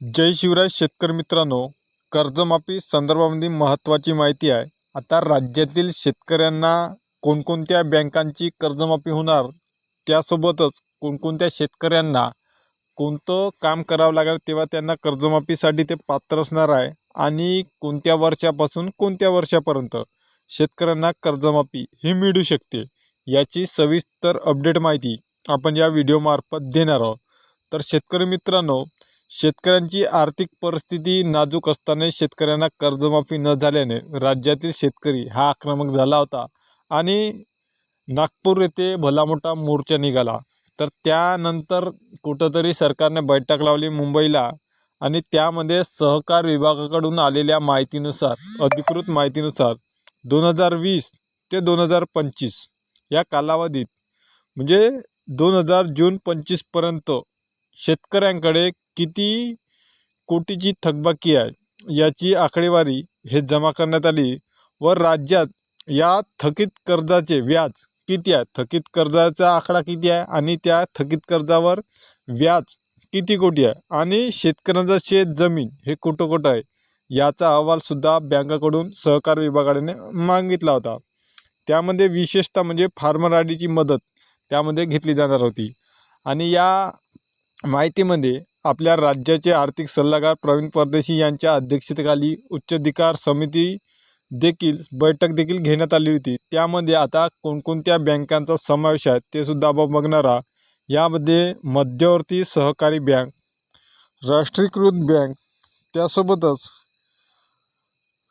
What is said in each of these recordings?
जय शिवराज शेतकरी मित्रांनो कर्जमाफी संदर्भामध्ये महत्त्वाची माहिती आहे. आता राज्यातील शेतकऱ्यांना कोणकोणत्या बँकांची कर्जमाफी होणार? त्यासोबतच कोणकोणत्या शेतकऱ्यांना कोणतं काम करावं लागेल तेव्हा त्यांना कर्जमाफीसाठी ते पात्र असणार आहे आणि कोणत्या वर्षापासून कोणत्या वर्षापर्यंत शेतकऱ्यांना कर्जमाफी ही मिळू शकते याची सविस्तर अपडेट माहिती आपण या व्हिडिओमार्फत देणार आहोत. तर शेतकरी मित्रांनो शेतकऱ्यांची आर्थिक परिस्थिती नाजूक असताना शेतकऱ्यांना कर्जमाफी न झाल्याने राज्यातील शेतकरी हा आक्रमक झाला होता आणि नागपूर येथे भला मोठा मोर्चा निघाला. तर त्यानंतर कुठंतरी सरकारने बैठक लावली मुंबईला आणि त्यामध्ये सहकार विभागाकडून आलेल्या माहितीनुसार अधिकृत माहितीनुसार दोन हजार वीस ते दोन हजार पंचवीस या कालावधीत म्हणजे दोन हजार जून पंचवीसपर्यंत शेतकऱ्यांकडे किती कोटीची थकबाकी आहे याची आकडेवारी हे जमा करण्यात आली व राज्यात या थकीत कर्जाचे व्याज किती आहे? थकीत कर्जाचा आकडा किती आहे आणि त्या थकीत कर्जावर व्याज किती कोटी आहे? आणि शेतकऱ्यांचं शेत जमीन हे कुठं कुठं आहे? याचा अहवालसुद्धा बँकाकडून सहकार विभागाने मागितला होता. त्यामध्ये विशेषतः म्हणजे फार्मर आय मदत त्यामध्ये घेतली जाणार होती. आणि या माहितीमध्ये आपल्या राज्याचे आर्थिक सल्लागार प्रवीण परदेशी यांच्या अध्यक्षतेखाली उच्चाधिकार समिती देखील बैठक देखील घेण्यात आली होती. त्यामध्ये आता कोणकोणत्या बँकांचा समावेश आहे ते सुद्धा आपण बघणार आहात. यामध्ये मध्यवर्ती सहकारी बँक राष्ट्रीयकृत बँक त्यासोबतच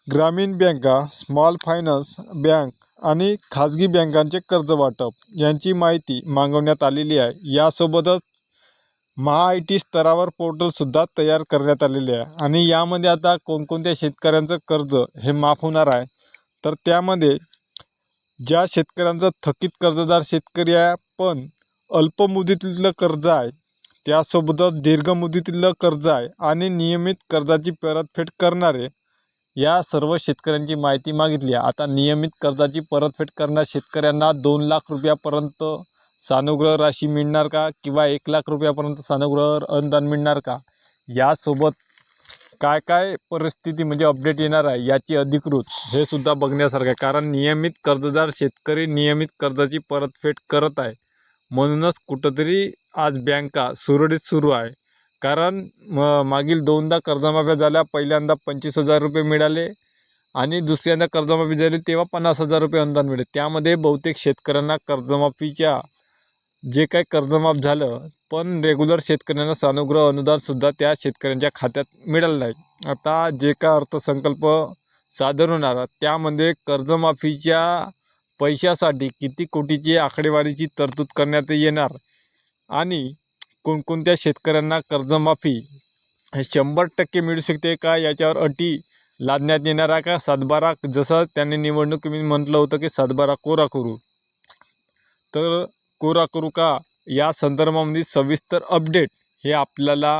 ग्रामीण बँका स्मॉल फायनान्स बँक आणि खाजगी बँकांचे कर्ज वाटप यांची माहिती मागवण्यात आलेली आहे. यासोबतच महा आय टी स्तरावर पोर्टलसुद्धा तयार करण्यात आलेले आहे. आणि यामध्ये आता कोणकोणत्या शेतकऱ्यांचं कर्ज हे माफ होणार आहे? तर त्यामध्ये ज्या शेतकऱ्यांचं थकीत कर्जदार शेतकरी आहे पण अल्प मुदतीतलं कर्ज आहे त्यासोबतच दीर्घ मुदतीतलं कर्ज आहे आणि नियमित कर्जाची परतफेड करणारे या सर्व शेतकऱ्यांची माहिती मागितली आहे. आता नियमित कर्जाची परतफेड करणाऱ्या शेतकऱ्यांना दोन लाख रुपयापर्यंत सानुग्रह राशी मिळणार का? किंवा एक लाख रुपयापर्यंत सानुग्रह अनुदान मिळणार का? यासोबत काय काय परिस्थिती म्हणजे अपडेट येणार आहे याची अधिकृत हे सुद्धा बघण्यासारखं आहे. कारण नियमित कर्जदार शेतकरी नियमित कर्जाची परतफेड करत आहे. म्हणूनच कुठंतरी आज बँका सुरळीत सुरू आहे. कारण म मागील दोनदा कर्जमाफ्या झाल्या पहिल्यांदा पंचवीस हजार रुपये मिळाले आणि दुसऱ्यांदा कर्जमाफी झाली तेव्हा पन्नास हजार रुपये अनुदान मिळाले. त्यामध्ये बहुतेक शेतकऱ्यांना कर्जमाफीच्या जे काही कर्जमाफ झालं पण रेग्युलर शेतकऱ्यांना सानुग्रह अनुदानसुद्धा त्या शेतकऱ्यांच्या खात्यात मिळालं नाही. आता जे काय अर्थसंकल्प सादर होणार त्यामध्ये कर्जमाफीच्या पैशासाठी किती कोटीची आकडेवारीची तरतूद करण्यात येणार आणि कोणकोणत्या शेतकऱ्यांना कर्जमाफी हे शंभर टक्के मिळू शकते का? याच्यावर अटी लादण्यात येणार आहे का? सातबारा जसं त्यांनी निवडणुकीमध्ये म्हटलं होतं की सातबारा कोरा करू तर कोरा करू का? या संदर्भामध्ये सविस्तर अपडेट हे आपल्याला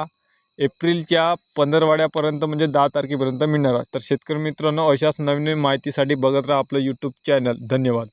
एप्रिलच्या पंधरवाड्यापर्यंत म्हणजे दहा तारखेपर्यंत मिळणार आहे. तर शेतकरी मित्रांनो अशाच नवीन माहितीसाठी बघत राहा आपलं यूट्यूब चॅनल धन्यवाद.